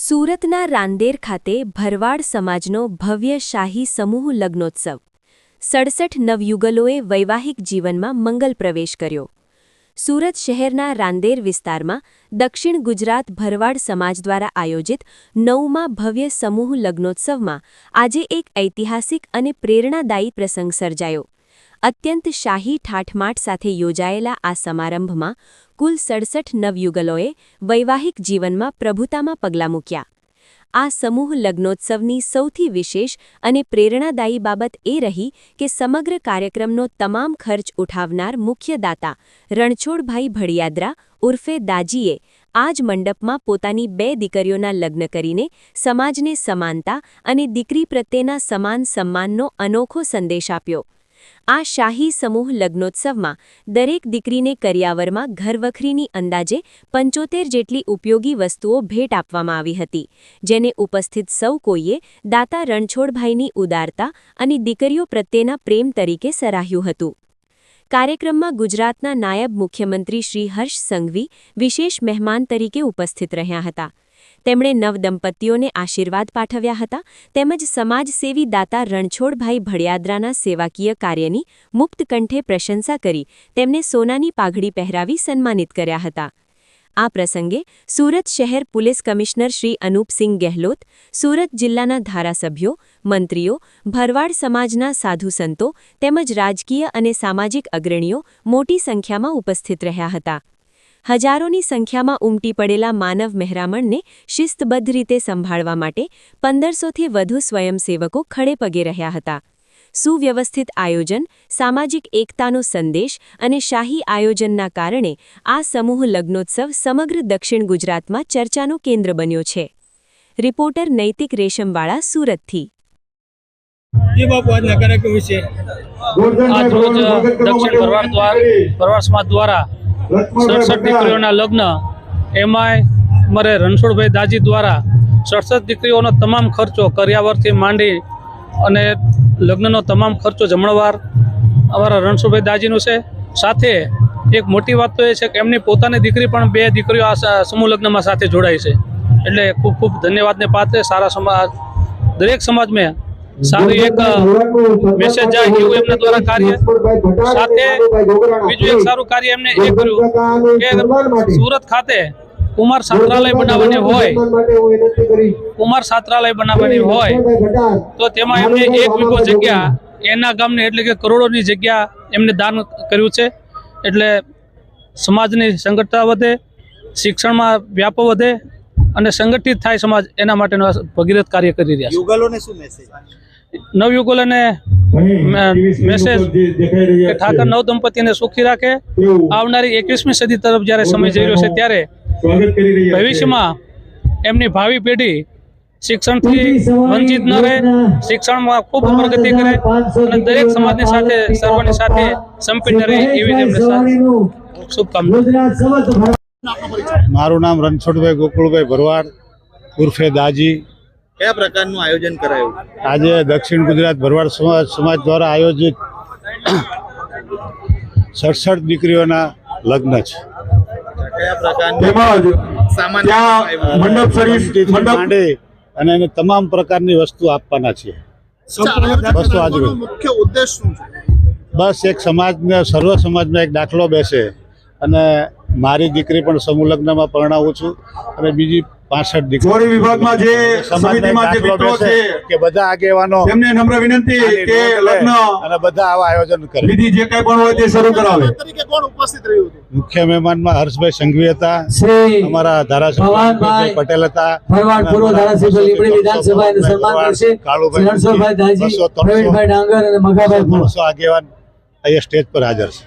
સુરતના રાંદેર ખાતે ભરવાડ સમાજનો ભવ્ય શાહી સમૂહ લગ્નોત્સવ. સડસઠ નવયુગલોએ વૈવાહિક જીવનમાં મંગલ પ્રવેશ કર્યો. સુરત શહેરના રાંદેર વિસ્તારમાં દક્ષિણ ગુજરાત ભરવાડ સમાજ દ્વારા આયોજિત નવમાં ભવ્ય સમૂહ લગ્નોત્સવમાં આજે એક ઐતિહાસિક અને પ્રેરણાદાયી પ્રસંગ સર્જાયો. અત્યંત શાહી ઠાઠમાઠ સાથે યોજાયેલા આ સમારંભમાં કુલ સડસઠ નવયુગલોએ વૈવાહિક જીવનમાં પ્રભુતામાં પગલાં મૂક્યા. આ સમૂહ લગ્નોત્સવની સૌથી વિશેષ અને પ્રેરણાદાયી બાબત એ રહી કે સમગ્ર કાર્યક્રમનો તમામ ખર્ચ ઉઠાવનાર મુખ્ય દાતા રણછોડભાઈ ભડિયાદરા ઉર્ફે દાજીએ આ જ મંડપમાં પોતાની બે દીકરીઓના લગ્ન કરીને સમાજને સમાનતા અને દીકરી પ્રત્યેના સમાન સન્માનનો અનોખો સંદેશ આપ્યો. આ શાહી સમૂહ લગ્નોત્સવમાં દરેક દીકરીને કરિયાવરમાં ઘરવખરીની અંદાજે પંચોતેર જેટલી ઉપયોગી વસ્તુઓ ભેટ આપવામાં આવી હતી, જેને ઉપસ્થિત સૌ કોઈએ દાતા રણછોડભાઈની ઉદારતા અને દીકરીઓ પ્રત્યેના પ્રેમ તરીકે સરાહ્યું હતું. કાર્યક્રમમાં ગુજરાતના નાયબ મુખ્યમંત્રી શ્રી હર્ષ સંઘવી વિશેષ મહેમાન તરીકે ઉપસ્થિત રહ્યા હતા. તેમણે નવદંપતીઓને આશીર્વાદ પાઠવ્યા હતા તેમજ સમાજસેવી દાતા રણછોડભાઈ ભડિયાદરાના સેવાકીય કાર્યની મુક્ત કંઠે પ્રશંસા કરી તેમને સોનાની પાઘડી પહેરાવી સન્માનિત કર્યા હતા. આ પ્રસંગે સુરત શહેર પોલીસ કમિશનર શ્રી અનૂપસિંહ ગેહલોત, સુરત જિલ્લાના ધારાસભ્યો, મંત્રીઓ, ભરવાડ સમાજના સાધુ સંતો તેમજ રાજકીય અને સામાજિક અગ્રણીઓ મોટી સંખ્યામાં ઉપસ્થિત રહ્યા હતા. હજારોની સંખ્યામાં ઉમટી પડેલા માનવ મહેરામણને શિસ્તબદ્ધ રીતે સંભાળવા માટે પંદરસોથી વધુ સ્વયંસેવકો ખડે પગે રહ્યા હતા. સુવ્યવસ્થિત આયોજન સામાજિક એકતાનો સંદેશ અને શાહી આયોજનના કારણે આ સમૂહ લગ્નોત્સવ સમગ્ર દક્ષિણ ગુજરાતમાં ચર્ચાનું કેન્દ્ર બન્યો છે. રિપોર્ટર નૈતિક રેશમવાળા સુરતથી. દક્ષિણ દ્વારા સડસઠ દીકરીઓના લગ્ન એમાંય અમારે રણછોડભાઈ દાજી દ્વારા સડસઠ દીકરીઓનો તમામ ખર્ચો કર્યાવરથી માંડી અને લગ્નનો તમામ ખર્ચો જમણવાર અમારા રણછોડભાઈ દાજીનું છે. સાથે એક મોટી વાત તો એ છે કે એમની પોતાની દીકરી પણ બે દીકરીઓ આ સમૂહ લગ્નમાં સાથે જોડાય છે. એટલે ખૂબ ખૂબ ધન્યવાદને પાત્ર સારા સમાજ દરેક સમાજમાં સારી એક મેસેજ જાય એવું એમના દ્વારા કાર્ય. સાથે બીજું એક સારું કાર્ય એમને એ કર્યું કે સુરત ખાતે કુમાર છાત્રાલય બનાવવાની હોય કુમાર છાત્રાલય બનાવવાની હોય તો તેમાં એમને એક વીઘો જગ્યા એના ગામને એટલે કે કરોડોની જગ્યા એમને દાન કર્યું છે. એટલે સમાજની સંગઠતા વધે શિક્ષણમાં વ્યાપ વધે અને સંગઠિત થાય સમાજ એના માટેનું ભગીરથ કાર્ય કરી રહ્યા યુગલોને શું મેસેજ છે નવયુગલોને મેસેજ કે ઠાકર નવ દંપતીને સુખી રાખે. આવનારી એકવીસમી સદી તરફ જ્યારે સમય જઈ રહ્યો છે ત્યારે ભવિષ્યમાં એમની ભાવિ પેઢી શિક્ષણથી વંચિત ન રહે શિક્ષણમાં ખૂબ પ્રગતિ કરે અને દરેક સમાજની સાથે સર્વની સાથે સંપીને રહે એવી તેમને શુભકામના. મારું નામ રણછોડભાઈ ગોકુળભાઈ ભરવાડ ઉર્ફે દાજી. કયા પ્રકારનું આયોજન કરાયું? આજે દક્ષિણ ગુજરાત ભરવાડ સમાજ સમાજ દ્વારા આયોજિત સડસઠ દીકરીઓના લગ્ન છે. કયા પ્રકારનું? અને એને તમામ પ્રકારની વસ્તુ આપવાના છે. વસ્તુ આજુ મુખ્ય ઉદ્દેશ શું છે? બસ એક સમાજને સર્વ સમાજમાં એક દાખલો બેસે અને મારી દીકરી પણ સમૂહ લગ્નમાં પરણાવું છું અને બીજી પાસઠ દીકરી વિભાગમાં જે સમાજમાં જે મિત્રો છે કે બધા આગેવાનો તેમને નમ્ર વિનંતી કે લગ્ન અને બધા આવા આયોજન કરે. વિધિ જે કઈ પણ હોય તે શરૂ કરાવે. તરીકે કોણ ઉપસ્થિત રહ્યું હતું? મુખ્ય મહેમાનમાં હર્ષભાઈ સંઘવી હતા અમારા ધારાસભ્ય પટેલ હતા ભરવાડ પૂર્વ ધારાસભ્ય લીંબડી વિધાનસભા સન્માન કરશે. શ્રી દાજી પ્રવીણભાઈ ડાંગર અને મગાભાઈ ભુવા. આગેવાન અહીંયા સ્ટેજ પર હાજર છે.